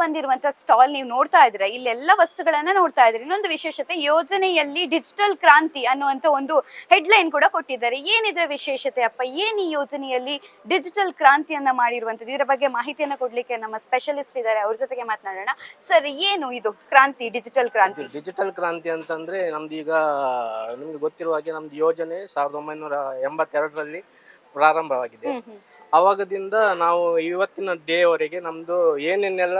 ಬಂದಿರುವಂತ ಸ್ಟಾಲ್ ನೀವು ನೋಡ್ತಾ ಇದ್ರೆ ಇಲ್ಲೆಲ್ಲ ವಸ್ತುಗಳನ್ನ ನೋಡ್ತಾ ಇದ್ದೀರಿ? ಇನ್ನೊಂದು ವಿಶೇಷತೆ, ಯೋಜನೆಯಲ್ಲಿ ಡಿಜಿಟಲ್ ಕ್ರಾಂತಿ ಅನ್ನುವಂತ ಒಂದು ಹೆಡ್ಲೈನ್ ಕೂಡ ಕೊಟ್ಟಿದ್ದಾರೆ. ಏನಿದ್ರೆ ವಿಶೇಷತೆ ಅಪ್ಪ? ಏನ್ ಈ ಯೋಜನೆಯಲ್ಲಿ ಡಿಜಿಟಲ್ ಕ್ರಾಂತಿಯನ್ನ ಮಾಡಿರುವಂತದ್ದು ಇದರ ಬಗ್ಗೆ ಮಾಹಿತಿಯನ್ನ ಕೊಡ್ಲಿಕ್ಕೆ ನಮ್ಮ ಸ್ಪೆಷಲಿಸ್ಟ್ ಇದ್ದಾರೆ. ಅವ್ರ ಜೊತೆಗೆ ಮಾತನಾಡೋಣ. ಸರ್, ಏನು ಇದು ಕ್ರಾಂತಿ, ಡಿಜಿಟಲ್ ಕ್ರಾಂತಿ? ಡಿಜಿಟಲ್ ಕ್ರಾಂತಿ ಅಂತಂದ್ರೆ ನಮ್ದು ಈಗ ನಿಮ್ಗೆ ಗೊತ್ತಿರುವ ಹಾಗೆ ನಮ್ದು ಯೋಜನೆ ಸಾವಿರದ ಒಂಬೈನೂರ ಎಂಬತ್ತೆರಡರಲ್ಲಿ ಪ್ರಾರಂಭವಾಗಿದೆ. ಅವಾಗದಿಂದ ನಾವು ಇವತ್ತಿನ ಡೇವರೆಗೆ ನಮ್ದು ಏನೇನೆಲ್ಲ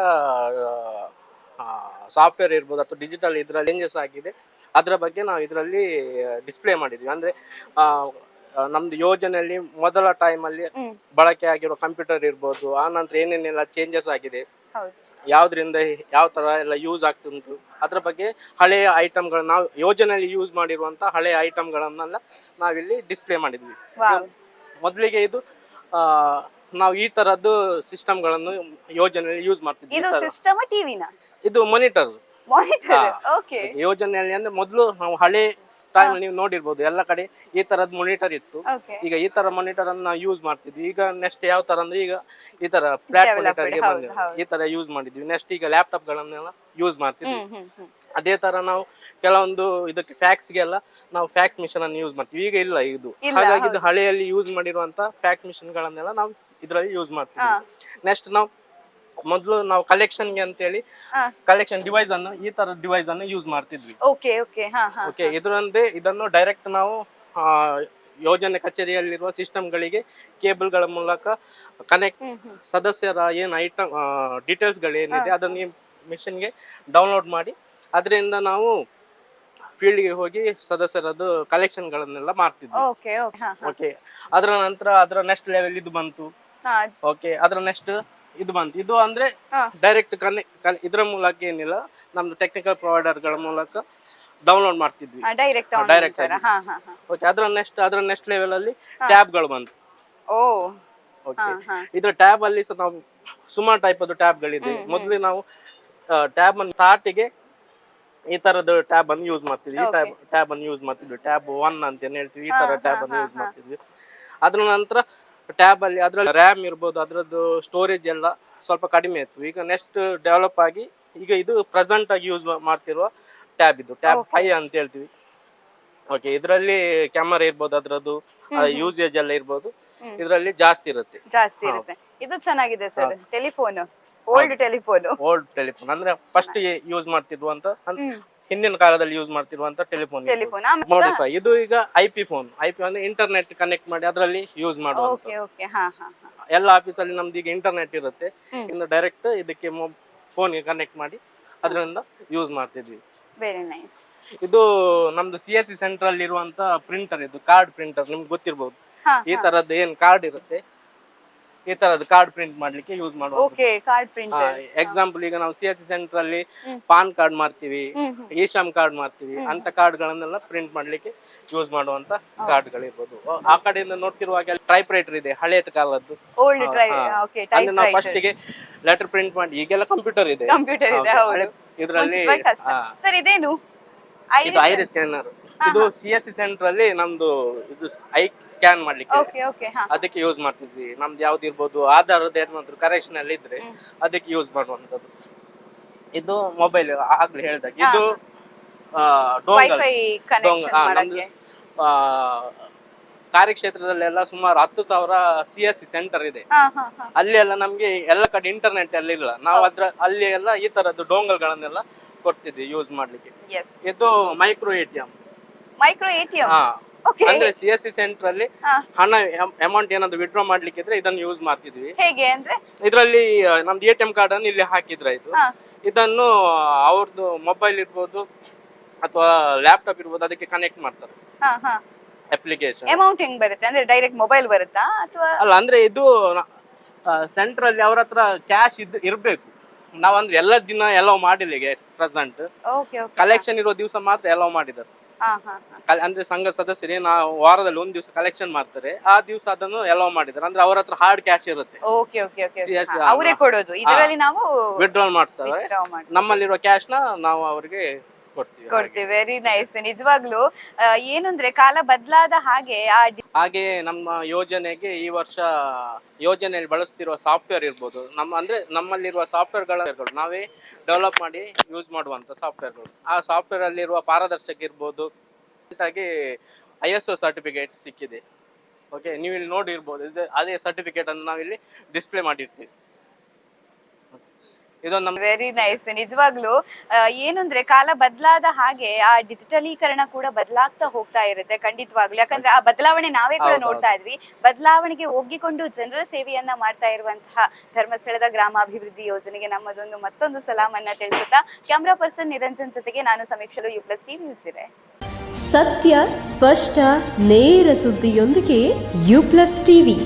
ಸಾಫ್ಟ್ವೇರ್ ಇರ್ಬೋದು ಅಥವಾ ಡಿಜಿಟಲ್ ಇದರಲ್ಲಿ ಚೇಂಜಸ್ ಆಗಿದೆ ಅದರ ಬಗ್ಗೆ ನಾವು ಇದರಲ್ಲಿ ಡಿಸ್ಪ್ಲೇ ಮಾಡಿದ್ವಿ. ಅಂದ್ರೆ ನಮ್ದು ಯೋಜನೆಯಲ್ಲಿ ಮೊದಲ ಟೈಮಲ್ಲಿ ಅಲ್ಲಿ ಬಳಕೆ ಆಗಿರೋ ಕಂಪ್ಯೂಟರ್ ಇರ್ಬೋದು ಆ ನಂತರ ಏನೇನೆಲ್ಲ ಚೇಂಜಸ್ ಆಗಿದೆ ಯಾವ್ದ್ರಿಂದ ಯಾವ ತರ ಎಲ್ಲ ಯೂಸ್ ಆಗ್ತುಂಟು ಅದ್ರ ಬಗ್ಗೆ ಹಳೆಯ ಐಟಮ್ಗಳನ್ನ ನಾವು ಯೋಜನೆಯಲ್ಲಿ ಯೂಸ್ ಮಾಡಿರುವಂತ ಹಳೆಯ ಐಟಮ್ಗಳನ್ನೆಲ್ಲ ನಾವಿಲ್ಲಿ ಡಿಸ್ಪ್ಲೇ ಮಾಡಿದ್ವಿ. ಮೊದಲಿಗೆ ಇದು ಆ, ನಾವು ಈ ತರದ್ದು ಸಿಸ್ಟಮ್ಗಳನ್ನು ಯೋಜನೆಯಲ್ಲಿ ಯೂಸ್ ಮಾಡ್ತಿದ್ವಿ ಇದು. ಸಿಸ್ಟಮ್ ಟಿವಿನ? ಇದು ಮಾನಿಟರ್ ಮಾನಿಟರ್ ಓಕೆ ಯೋಜನೆಯಲ್ಲಿ ಅಂದ್ರೆ ಮೊದಲು ನಾವು ಹಳೆ ಟೈಮ್ ನೀವು ನೋಡಿರ್ಬೋದು ಎಲ್ಲ ಕಡೆ ಈ ತರದ್ ಮಾನಿಟರ್ ಇತ್ತು. ಈಗ ಈ ತರ ಮಾನಿಟರ್ ಅನ್ನು ನಾವು ಯೂಸ್ ಮಾಡ್ತಿದ್ವಿ. ಈಗ ನೆಕ್ಸ್ಟ್ ಯಾವ ತರ ಅಂದ್ರೆ ಈಗ ಈ ತರ ಫ್ಲಾಟ್ ಮೊನಿಟರ್ಗೆ ಈ ತರ ಯೂಸ್ ಮಾಡಿದ್ವಿ. ನೆಕ್ಸ್ಟ್ ಈಗ ಲ್ಯಾಪ್ಟಾಪ್ ಗಳನ್ನೆಲ್ಲ ಯೂಸ್ ಮಾಡ್ತಿದ್ವಿ. ಅದೇ ತರ ನಾವು ಕೆಲವೊಂದು ಇದಕ್ಕೆ ಫ್ಯಾಕ್ಸ್ ಗೆಲ್ಲ ನಾವು ಫ್ಯಾಕ್ಸ್ ಮಿಷನ್ ಅನ್ನು ಯೂಸ್ ಮಾಡ್ತೀವಿ ಈಗ ಇಲ್ಲ ಇದು. ಹಾಗಾಗಿ ಇದು ಹಳೆಯಲ್ಲಿ ಯೂಸ್ ಮಾಡಿರುವಂತ ಫ್ಯಾಕ್ಸ್ ಮಿಷನ್ ಗಳನ್ನೆಲ್ಲ ನಾವು ಇದರಲ್ಲಿ ಯೂಸ್ ಮಾಡ್ತೀವಿ ನೆಕ್ಸ್ಟ್ ನಾವು ಮೊದಲು ನಾವು ಕಲೆಕ್ಷನ್ಗೆ ಅಂತೇಳಿ ಹಾ. ಕಲೆಕ್ಷನ್ ಡಿವೈಸ್ ಅನ್ನು ಈ ತರ ಡಿವೈಸ್ ಅನ್ನು ಯೂಸ್ ಮಾಡ್ತಿದ್ವಿ. ಓಕೆ ಓಕೆ ಹಾ ಹಾ ಓಕೆ ಇದನ್ನು ಡೈರೆಕ್ಟ್ ನಾವು ಆ, ಯೋಜನೆ ಕಚೇರಿಯಲ್ಲಿರುವ ಸಿಸ್ಟಮ್ಗಳಿಗೆ ಕೇಬಲ್ಗಳ ಮೂಲಕ ಕನೆಕ್ಟ್ ಸದಸ್ಯರ ಏನು ಐಟಮ್ ಡೀಟೇಲ್ಸ್ಗಳೇನಿದೆ ಅದನ್ನ ಈ ಮಿಷನ್ಗೆ ಡೌನ್ಲೋಡ್ ಮಾಡಿ ಅದರಿಂದ ನಾವು ಫೀಲ್ಡ್ಗೆ ಹೋಗಿ ಸದಸ್ಯರದ್ದು ಕಲೆಕ್ಷನ್ಗಳನ್ನೆಲ್ಲ ಮಾಡ್ತಿದ್ವಿ. ಓಕೆ ಓಕೆ ಹಾ ಹಾ. ಓಕೆ ಅದರ ನಂತರ ಅದರ ನೆಕ್ಸ್ಟ್ ಲೆವೆಲ್ ಇದು ಬಂತು. ಹಾ. ಓಕೆ ಅದರ ನೆಕ್ಸ್ಟ್ ಇದು ಬಂತು. ಇದು ಅಂದ್ರೆ ಡೈರೆಕ್ಟ್ ಕನೆ ಇದ್ರ ಮೂಲಕ ಏನಿಲ್ಲ ನಮ್ದು ಟೆಕ್ನಿಕಲ್ ಪ್ರೊವೈಡರ್ಗಳ ಮೂಲಕ ಡೌನ್ಲೋಡ್ ಮಾಡ್ತಿದ್ವಿ. ಡೈರೆಕ್ಟ್ ಡೈರೆಕ್ಟ್ ಓಕೆ ಅದರ ನೆಕ್ಸ್ಟ್ ಅದರ ನೆಕ್ಸ್ಟ್ ಲೆವೆಲ್ ಅಲ್ಲಿ ಟ್ಯಾಬ್ಗಳು ಬಂತು. ಓ. ಓಕೆ ಇದ್ರ ಟ್ಯಾಬ್ ಅಲ್ಲಿ ಸಹ ನಾವು ಸುಮಾರು ಟೈಪ್ ಅದು ಟ್ಯಾಬ್ಗಳಿದೆ ಮೊದಲು ನಾವು ಟ್ಯಾಬ್ ಅನ್ನು ಸ್ಟಾರ್ಟಿಗೆ ಈ ತರದ ಟ್ಯಾಬ್ ಅನ್ನು ಯೂಸ್ ಮಾಡ್ತಿದ್ವಿ. ಈ ಟ್ಯಾಬ್ ಟ್ಯಾಬ್ ಅನ್ನು ಯೂಸ್ ಮಾಡ್ತಿದ್ವಿ. ಟ್ಯಾಬ್ ಒನ್ ಅಂತ ಹೇಳ್ತೀವಿ. ಈ ತರ ಟ್ಯಾಬ್ ಅನ್ನು ಯೂಸ್ ಮಾಡ್ತಿದ್ವಿ. ಅದ್ರ ನಂತರ ಟ್ಯಾಬ್ ಅಲ್ಲಿ ಅದ್ರಲ್ಲಿ ರ್ಯಾಮ್ ಇರ್ಬೋದು ಅದ್ರದ್ದು ಸ್ಟೋರೇಜ್ ಎಲ್ಲ ಸ್ವಲ್ಪ ಕಡಿಮೆ ಇತ್ತು. ಈಗ ನೆಕ್ಸ್ಟ್ ಡೆವಲಪ್ ಆಗಿ ಈಗ ಇದು ಪ್ರೆಸೆಂಟ್ ಆಗಿ ಯೂಸ್ ಮಾಡ್ತಿರುವ ಟ್ಯಾಬ್ ಇದು. ಟ್ಯಾಬ್ ಫೈವ್ ಅಂತ ಹೇಳ್ತೀವಿ. ಓಕೆ ಇದರಲ್ಲಿ ಕ್ಯಾಮರಾ ಇರ್ಬೋದು ಅದ್ರದ್ದು ಯೂಸೇಜ್ ಎಲ್ಲ ಇರ್ಬೋದು. ಇದರಲ್ಲಿ ಜಾಸ್ತಿ ಇರುತ್ತೆ. ಜಾಸ್ತಿ ಇರುತ್ತೆ. ಇದು ಚೆನ್ನಾಗಿದೆ sir. Telephone old telephone old telephone ಅಂದ್ರೆ ಫಸ್ಟ್ ಯೂಸ್ ಮಾಡ್ತಿದ್ವು ಅಂದ್- ಹಿಂದಿನ ಕಾಲದಲ್ಲಿ ಯೂಸ್ ಮಾಡ್ತಿರುವಂತ ಟೆಲಿಫೋನ್ ಟೆಲಿಫೋನ್ ಮಾಡಿಫೈ ಇದು ಈಗ I P phone I P ಅಂದ್ರೆ ಇಂಟರ್ನೆಟ್ ಕನೆಕ್ಟ್ ಮಾಡಿ ಅದರಲ್ಲಿ ಯೂಸ್ ಮಾಡುವಂತ ಓಕೆ ಓಕೆ ಹಾ ಎಲ್ಲ ಆಫೀಸಲ್ಲಿ ನಮ್ದು ಈಗ ಇಂಟರ್ನೆಟ್ ಇರುತ್ತೆ. ಇನ್ನು ಡೈರೆಕ್ಟ್ ಇದಕ್ಕೆ ಫೋನ್ಗೆ ಕನೆಕ್ಟ್ ಮಾಡಿ ಅದರಿಂದ ಯೂಸ್ ಮಾಡ್ತಿದ್ವಿ. ವೆರಿ ನೈಸ್ ಇದು ನಮ್ದು ಸಿ ಎಸ್ ಸಿ ಸೆಂಟರ್ ಅಲ್ಲಿ ಇರುವಂತ ಪ್ರಿಂಟರ್ ಇದು ಕಾರ್ಡ್ ಪ್ರಿಂಟರ್ ನಿಮ್ಗೆ ಗೊತ್ತಿರ್ಬೋದು. ಈ ತರದ ಏನ್ ಕಾರ್ಡ್ ಇರುತ್ತೆ ಈ ತರದ್ ಕಾರ್ಡ್ ಪ್ರಿಂಟ್ ಮಾಡ್ಲಿಕ್ಕೆ ಯೂಸ್ ಮಾಡುವ ಓಕೆ ಕಾರ್ಡ್ ಪ್ರಿಂಟ್ ಎಕ್ಸಾಂಪಲ್ ಈಗ ನಾವು ಸಿ ಎಸ್ ಸೆಂಟರ್ ಅಲ್ಲಿ ಪಾನ್ ಕಾರ್ಡ್ ಮಾಡ್ತೀವಿ ಈಶಾಮ್ ಕಾರ್ಡ್ ಮಾಡ್ತೀವಿ ಅಂತ ಕಾರ್ಡ್ ಗಳನ್ನೆಲ್ಲ ಪ್ರಿಂಟ್ ಮಾಡ್ಲಿಕ್ಕೆ ಯೂಸ್ ಮಾಡುವಂತ ಕಾರ್ಡ್ ಗಳಿರ್ಬೋದು ಆ ಕಡೆಯಿಂದ ನೋಡ್ತಿರುವಾಗ ಟೈಪ್ ರೈಟರ್ ಇದೆ ಹಳೆಯ ಕಾಲದ್ದು. ಅಂದ್ರೆ ನಾವು ಫಸ್ಟ್ಗೆ ಲೆಟರ್ ಪ್ರಿಂಟ್ ಮಾಡಿ ಈಗೆಲ್ಲ ಕಂಪ್ಯೂಟರ್ ಇದೆ. ಕಂಪ್ಯೂಟರ್ ಇದೆ ಇದರಲ್ಲಿ ಸರ್ ಇದೇನು? ಇದು ಐರಿಸ್ ಸ್ಕ್ಯಾನರ್. ಇದು ಸಿ ಎಸ್ ಸಿ ಸೆಂಟರ್ ಅಲ್ಲಿ ನಮ್ದು ಇದು ಐ ಸ್ಕ್ಯಾನ್ ಮಾಡ್ಲಿಕ್ಕೆ ಅದಕ್ಕೆ ಯೂಸ್ ಮಾಡ್ತಿದ್ವಿ. ನಮ್ದು ಯಾವ್ದು ಇರ್ಬೋದು ಆಧಾರದ ಏನಾದ್ರು ಕರೆಕ್ಷನ್ ಅಲ್ಲಿ ಇದ್ರೆ ಅದಕ್ಕೆ ಯೂಸ್ ಮಾಡುವಂತದ್ದು ಇದು ಮೊಬೈಲ್ ಆಗ್ಲೇ ಹೇಳ್ದಾಗ. ಇದು ಡೋಂಗಲ್ ಮಾಡಕ್ಕೆ. ಕಾರ್ಯಕ್ಷೇತ್ರದಲ್ಲೆಲ್ಲ ಸುಮಾರು ಹತ್ತು ಸಾವಿರ ಸಿ ಎಸ್ ಸಿ ಸೆಂಟರ್ ಇದೆ. ಅಲ್ಲಿ ಎಲ್ಲ ನಮ್ಗೆ ಎಲ್ಲ ಕಡೆ ಇಂಟರ್ನೆಟ್ ಎಲ್ಲ ಇಲ್ಲ ನಾವು ಅದ್ರ ಅಲ್ಲಿ ಎಲ್ಲ ಈ ತರದ್ದು ಡೋಂಗಲ್ಗಳನ್ನೆಲ್ಲ ಕೊಡ್ತಿದ್ವಿ ಯೂಸ್ ಮಾಡ್ಲಿಕ್ಕೆ. ಎಸ್ ಇದು micro A T M micro ATM ಹಾ. ಓಕೆ ಅಂದ್ರೆ ಸಿ ಎಸ್ ಸಿ ಸೆಂಟರ್ ಅಲ್ಲಿ ಹಣ ಅಮೌಂಟ್ ಏನಾದ್ರು ವಿಡ್ರಾ ಮಾಡ್ಲಿಕ್ಕೆ ಇದ್ರೆ ಇದನ್ನು ಯೂಸ್ ಮಾಡ್ತಿದ್ವಿ. ಹೇಗೆ ಅಂದ್ರೆ? ಇದರಲ್ಲಿ ನಮ್ದು ಎ ಟಿ ಎಂ ಕಾರ್ಡ್ ಅನ್ನು ಇಲ್ಲಿ ಹಾಕಿದ್ರೆ ಇದು ಇದನ್ನು ಅವ್ರದ್ದು ಮೊಬೈಲ್ ಇರ್ಬೋದು ಅಥವಾ ಲ್ಯಾಪ್ಟಾಪ್ ಇರ್ಬೋದು ಅದಕ್ಕೆ ಕನೆಕ್ಟ್ ಮಾಡ್ತಾರೆ. ಅಪ್ಲಿಕೇಶನ್ ಅಮೌಂಟ್ ಹೆಂಗ್ ಬರುತ್ತೆ? ಅಂದ್ರೆ ಡೈರೆಕ್ಟ್ ಮೊಬೈಲ್ ಬರುತ್ತಾ ಅಥವಾ? ಅಲ್ಲ ಅಂದ್ರೆ ಇದು ಸೆಂಟರ್ ಅಲ್ಲಿ ಅವ್ರ ಹತ್ರ ಕ್ಯಾಶ್ ಇದ್ ಇರ್ಬೇಕು. ನಾವಂದ್ರೆ ಎಲ್ಲ ದಿನ ಎಲ್ಲೋ ಮಾಡಿಲ್ಲ ಈಗ ಪ್ರೆಸೆಂಟ್ ಓಕೆ ಓಕೆ ಕಲೆಕ್ಷನ್ ಇರೋ ದಿವಸ ಮಾತ್ರ ಎಲ್ಲೋ ಮಾಡಿದ್ದಾರೆ. ಹಾ ಹಾ ಹಾ. ಕಲ್- ಅಂದ್ರೆ ಸಂಘ ಸದಸ್ಯರೇ ನಾವು ವಾರದಲ್ಲಿ ಒಂದ್ ದಿವಸ ಕಲೆಕ್ಷನ್ ಮಾಡ್ತಾರೆ. ಆ ದಿವಸ ಅದನ್ನು ಎಲ್ಲೋ ಮಾಡಿದ್ದಾರೆ. ಅಂದ್ರೆ ಅವ್ರ ಹತ್ರ ಹಾರ್ಡ್ ಕ್ಯಾಶ್ ಇರುತ್ತೆ. ಓಕೆ ಅವರೇ ಕೊಡೋದು. ಇದರಲ್ಲಿ ನಾವು ವಿಡ್ರಾಲ್ ಮಾಡ್ತಾರೆ. withdraw ನಮ್ಮಲ್ಲಿರೋ ಕ್ಯಾಶ್ನ ನಾವು ಅವ್ರಿಗೆ ಕೊಡ್ತೀವಿ ವೆರಿ ನೈಸ್ ನಿಜವಾಗ್ಲು ಏನಂದ್ರೆ ಕಾಲ ಬದಲಾದ ಹಾಗೆ ಆ ಡಿ- ಹಾಗೆ ನಮ್ಮ ಯೋಜನೆಗೆ ಈ ವರ್ಷ ಯೋಜನೆಯಲ್ಲಿ ಬಳಸ್ತಿರುವ ಸಾಫ್ಟ್ವೇರ್ ಇರ್ಬೋದು. ನಮ್ಮ ಅಂದ್ರೆ ನಮ್ಮಲ್ಲಿರುವ ಸಾಫ್ಟ್ವೇರ್ಗಳು ನಾವೇ ಡೆವಲಪ್ ಮಾಡಿ ಯೂಸ್ ಮಾಡುವಂತ ಸಾಫ್ಟ್ವೇರ್ಗಳು. ಆ ಸಾಫ್ಟ್ವೇರ್ ಅಲ್ಲಿರುವ ಪಾರದರ್ಶಕ ಇರ್ಬೋದು. ಆಗಿ ಐ ಎಸ್ ಒ ಸರ್ಟಿಫಿಕೇಟ್ ಸಿಕ್ಕಿದೆ. ಓಕೆ ನೀವು ಇಲ್ಲಿ ನೋಡಿರ್ಬೋದು. ಇದು ಅದೇ ಸರ್ಟಿಫಿಕೇಟ್ ಅನ್ನು ನಾವಿಲ್ಲಿ ಡಿಸ್ಪ್ಲೇ ಮಾಡಿರ್ತೀವಿ. ಇದೊಂದು ನಮ್ಮ ವೆರಿ ನೈಸ್ ನಿಜವಾಗ್ಲೂ ಏನಂದ್ರೆ ಕಾಲ ಬದಲಾದ ಹಾಗೆ ಆ ಡಿಜಿಟಲೀಕರಣ ಕೂಡ ಬದಲಾಗ್ತಾ ಹೋಗ್ತಾ ಇರುತ್ತೆ ಖಂಡಿತವಾಗ್ಲು. ಯಾಕಂದ್ರೆ ಆ ಬದಲಾವಣೆ ನಾವೇ ಕೂಡ ನೋಡ್ತಾ ಇದ್ವಿ. ಬದಲಾವಣೆಗೆ ಒಗ್ಗಿಕೊಂಡು ಜನರ ಸೇವೆಯನ್ನ ಮಾಡ್ತಾ ಇರುವಂತಹ ಧರ್ಮಸ್ಥಳದ ಗ್ರಾಮಾಭಿವೃದ್ಧಿ ಯೋಜನೆಗೆ ನಮ್ಮದೊಂದು ಮತ್ತೊಂದು ಸಲಾಮನ್ನ ತಿಳಿಸುತ್ತಾ ಕ್ಯಾಮ್ರಾ ಪರ್ಸನ್ ನಿರಂಜನ್ ಜೊತೆಗೆ ನಾನು ಸಮೀಕ್ಷಲು ಯು ಪ್ಲಸ್ ಟಿವಿ ಉಜಿರೆ ಸತ್ಯ ಸ್ಪಷ್ಟ ನೇರ ಸುದ್ದಿಯೊಂದಿಗೆ ಯು ಪ್ಲಸ್ ಟಿವಿ.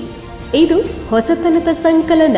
ಇದು ಹೊಸತನದ ಸಂಕಲನ.